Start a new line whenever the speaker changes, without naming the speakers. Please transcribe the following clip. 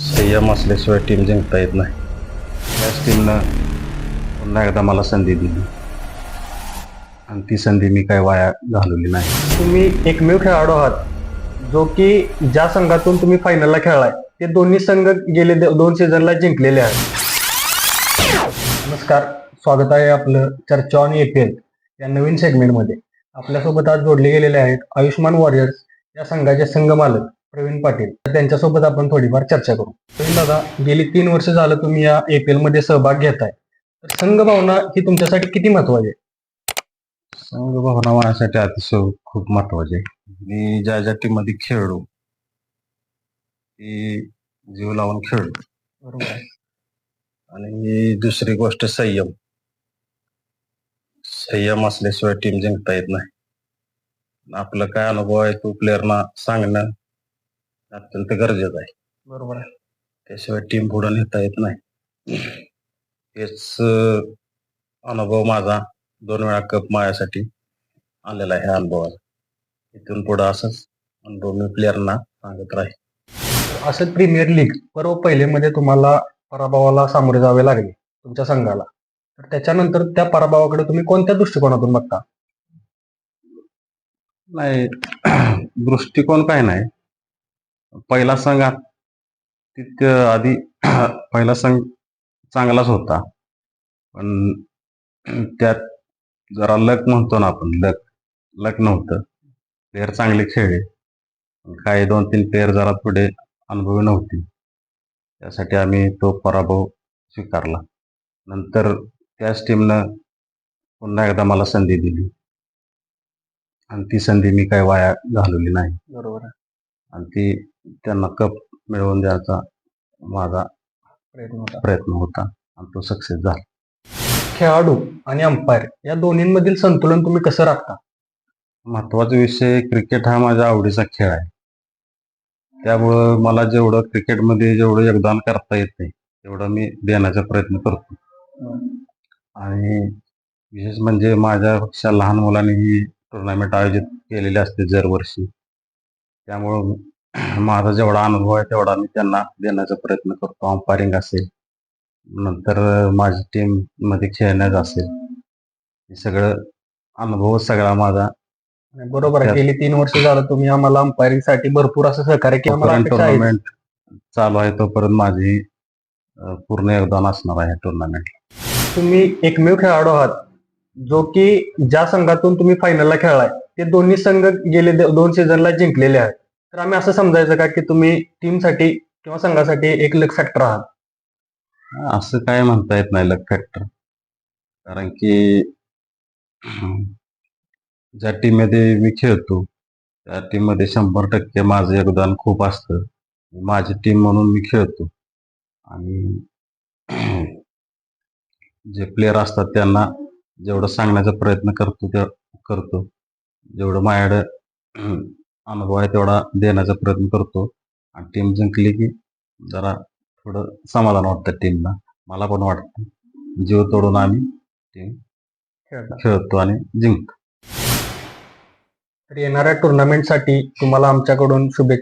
संयम असल्याशिवाय टीम जिंकता येत नाही. त्याच टीमनं पुन्हा एकदा मला संधी दिली. आणि ती संधी मी काय वाया घालवली नाही.
तुम्ही एकमेव खेळाडू आहात. जो की ज्या संघातून तुम्ही फायनलला खेळलाय ते दोन्ही संघ गेले दोन सीझनला जिंकलेले आहेत. नमस्कार. स्वागत आहे आपलं चर्चा ऑन एपीएल या नवीन सेगमेंटमध्ये आपल्यासोबत आज जोडले गेलेले आहेत आयुष्मान वॉरियर्स या संघाचे संघ मालक प्रवीण पाटील. तर त्यांच्यासोबत आपण थोडीफार चर्चा करू. प्रवीण दादा गेली तीन वर्ष झालं तुम्ही या एपीएलमध्ये सहभाग घेताय. तर संघ भावना ही तुमच्यासाठी किती महत्वाची आहे?
संघ भावना माझ्यासाठी अतिशय खूप महत्त्वाचे आहे. मी ज्या ज्या टीममध्ये खेळलो ती जीव लावून खेळलो.
बरोबर.
आणि दुसरी गोष्ट संयम. संयम असल्याशिवाय टीम जिंकता येत नाही. आपलं काय अनुभव आहे तो प्लेअरना सांगणं अत्यंत गरजेचं आहे.
बरोबर आहे.
त्याशिवाय टीम पुढे नेता येत नाही. अं, अनुभव माझा दोन वेळा कप माझ्यासाठी आलेला आहे ह्या अनुभवाचा इथून पुढे असंच अनुभव मी प्लेअरना सांगत राहील.
असं प्रीमियर लीग पर्व पहिलेमध्ये तुम्हाला पराभवाला सामोरे जावे लागले तुमच्या संघाला. तर त्याच्यानंतर त्या पराभवाकडे तुम्ही कोणत्या दृष्टिकोनातून बघता?
नाही दृष्टिकोन काय नाही. पहिला संघ तिथं आधी पहिला संघ चांगलाच होता. पण त्यात जरा लक म्हणतो ना आपण लक लक नव्हतं. प्लेअर चांगले खेळले. काही दोन तीन प्लेअर जरा थोडे अनुभवी नव्हते. त्यासाठी आम्ही तो पराभव स्वीकारला. नंतर त्याच टीमनं पुन्हा एकदा मला संधी दिली. आणि ती संधी मी काय वाया घालवली नाही.
बरोबर
आणि ती त्यांना कप मिळवून द्यायचा माझा
प्रयत्न होता.
आणि तो सक्सेस झाला.
खेळाडू आणि अंपायर या दोन्हींमधील संतुलन तुम्ही कसं राखता?
महत्त्वाचा विषय क्रिकेट हा माझ्या आवडीचा खेळ आहे. त्यामुळं मला जेवढं क्रिकेटमध्ये जेवढं योगदान करता येते तेवढं मी देण्याचा प्रयत्न करतो. आणि विशेष म्हणजे माझ्यापेक्षा लहान मुलांनी ही टुर्नामेंट आयोजित केलेली असते दरवर्षी. त्यामुळं माझा जेवढा अनुभव आहे तेवढा मी त्यांना देण्याचा प्रयत्न करतो. अंपायरिंग असेल नंतर माझी टीममध्ये खेळण्यात असेल. हे सगळं अनुभव सगळा माझा.
बरोबर आहे गेली तीन वर्ष झालं तुम्ही आम्हाला अंपायरिंगसाठी भरपूर असं सहकार्य केलं.
टुर्नामेंट चालू आहे तोपर्यंत माझी पूर्ण योगदान असणार आहे टुर्नामेंट
तुम्ही एकमेव खेळाडू आहात जो की ज्या संघातून तुम्ही फायनलला खेळलाय ते दोन्ही संघ गेले दोन सीझनला जिंकलेले आहेत. तर आम्ही असं समजायचं का की तुम्ही टीमसाठी किंवा संघासाठी एक लक फॅक्टर आहात?
असं काय म्हणता येत नाही लक फॅक्टर कारण की ज्या टीममध्ये मी खेळतो त्या टीममध्ये शंभर टक्के माझं योगदान खूप असतं. माझी टीम म्हणून मी खेळतो. आणि जे प्लेयर असतात त्यांना जेवढं सांगण्याचा प्रयत्न करतो त्या करतो जेवढं माझ्याकडं अनुभव आहे तेवढा देण्याचा प्रयत्न करतो. आणि टीम जिंकली की जरा थोडं समाधान वाटतं टीमला मला पण वाटतं. जीव तोडून आम्ही टीम खेळता. आणि जिंकतो.
तर येणाऱ्या टुर्नामेंटसाठी तुम्हाला आमच्याकडून शुभेच्छा